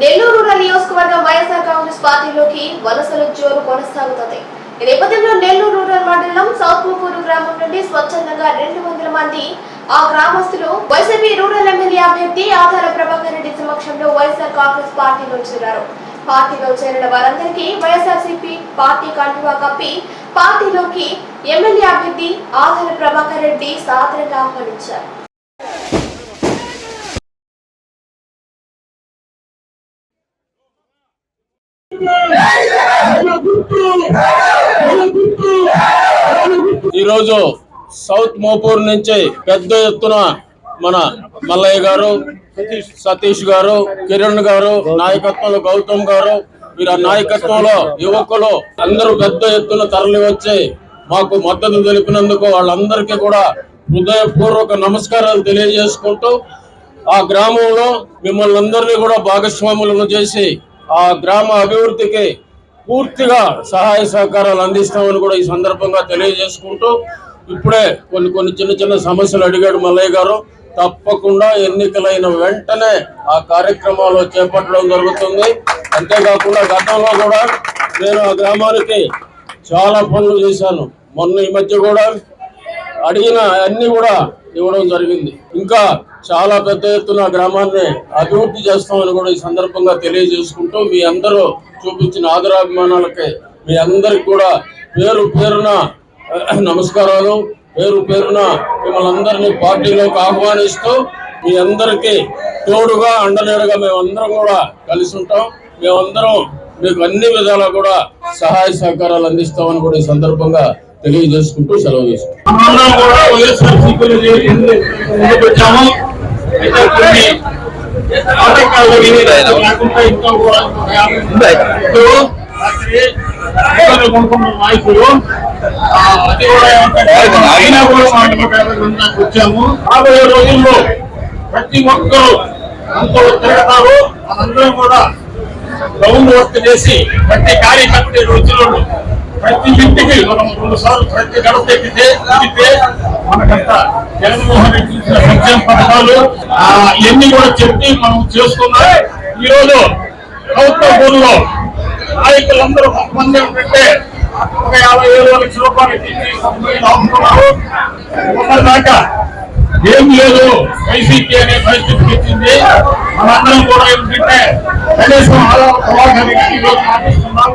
Nellore rural నియోజకవర్గం వైఎస్ఆర్ కాంగ్రెస్ పార్టీలోకి వలసల జోరు కొనసాగుతుంది. ఈ నేపథ్యంలో నెల్లూరు రూరల్ మండలం సౌత్ ముకూరు గ్రామం నుండి స్వచ్ఛందంగా రెండు వందల మంది ఆ గ్రామస్తులు వైసీపీ రూరల్ ఎమ్మెల్యే అభ్యర్థి ఆధార ప్రభాకర్ రెడ్డి సమక్షంలో వైఎస్ఆర్ కాంగ్రెస్ పార్టీలో చేరారు. పార్టీలో చేరిన వారందరికీ వైఎస్ఆర్సీపీ పార్టీ కండువా కప్పి పార్టీలోకి ఎమ్మెల్యే అభ్యర్థి ఆధార ప్రభాకర్ రెడ్డి సాదరంగా ఆహ్వానించారు. ఈరోజు సౌత్ మోపూర్ నుంచి పెద్ద ఎత్తున మన మల్లయ్య గారు సతీష్ గారు కిరణ్ గారు నాయకత్వంలో గౌతమ్ గారు వీరి నాయకత్వంలో యువకులు అందరూ పెద్ద ఎత్తున తరలి వచ్చి మాకు మద్దతు తెలిపినందుకు వాళ్ళందరికీ కూడా హృదయపూర్వక నమస్కారాలు తెలియజేసుకుంటూ ఆ గ్రామంలో మిమ్మల్ని అందరినీ కూడా భాగస్వాములను చేసి ఆ గ్రామ అభివృద్ధికి పూర్తిగా సహాయ సహకారాలు అందిస్తామని కూడా ఈ సందర్భంగా తెలియజేసుకుంటూ ఇప్పుడే కొన్ని కొన్ని చిన్న చిన్న సమస్యలు అడిగాడు మల్లయ్య గారు. తప్పకుండా ఎన్నికలైన వెంటనే ఆ కార్యక్రమాలు చేపట్టడం జరుగుతుంది. అంతేకాకుండా గతంలో కూడా నేను ఆ గ్రామానికి చాలా పనులు చేశాను. మొన్న ఈ మధ్య కూడా అడిగిన అన్ని కూడా ఇవ్వడం జరిగింది. ఇంకా చాలా పెద్ద ఎత్తున గ్రామాన్ని అభివృద్ధి చేస్తామని కూడా ఈ సందర్భంగా తెలియజేసుకుంటూ మీ అందరూ చూపించిన ఆదరాభిమానాలకి మీ అందరికి కూడా పేరు పేరున నమస్కారాలు. పేరు పేరున మిమ్మల్ని అందరినీ పార్టీలోకి ఆహ్వానిస్తూ మీ అందరికీ తోడుగా అండలేడుగా మేమందరం కూడా కలిసి ఉంటాం. మేమందరం మీకు అన్ని విధాలా కూడా సహాయ సహకారాలు అందిస్తామని కూడా ఈ సందర్భంగా తెలియజేసుకుంటూ సెలవు చేసుకుంటాం కూడా నాయకులు ఆ, అది కూడా అయినా కూడా మాట్లాడడానికి వచ్చాము. రాబోయే రోజుల్లో ప్రతి ఒక్కరూ మనతో తిరగతారు మనందరం కూడా గ్రౌండ్ వర్క్ చేసి ప్రతి కార్యకర్త రోజుల్లో ప్రతి ఇంటికి మనం రెండు సార్లు ప్రతి గడప ఎక్కితే ఎక్కితే మనకంతా జగన్మోహన్ రెడ్డి ఇచ్చిన సంక్షేమ పథకాలు ఇవన్నీ కూడా చెప్పి మనం చేసుకున్నాం ఈరోజు ప్రభుత్వ భూమిలో నాయకులందరూ కొంతమంది ఏంటంటే ఒక యాభై ఏడు లక్షల రూపాయలు ఇచ్చి కొంతమంది దాకా ఏం లేదు వైసీపీ అనే పరిస్థితికి వచ్చింది. మనందరం కూడా ఏంటంటే కనీసం ఆధార ప్రవాహానికి ఈరోజు మాటిస్తున్నాం.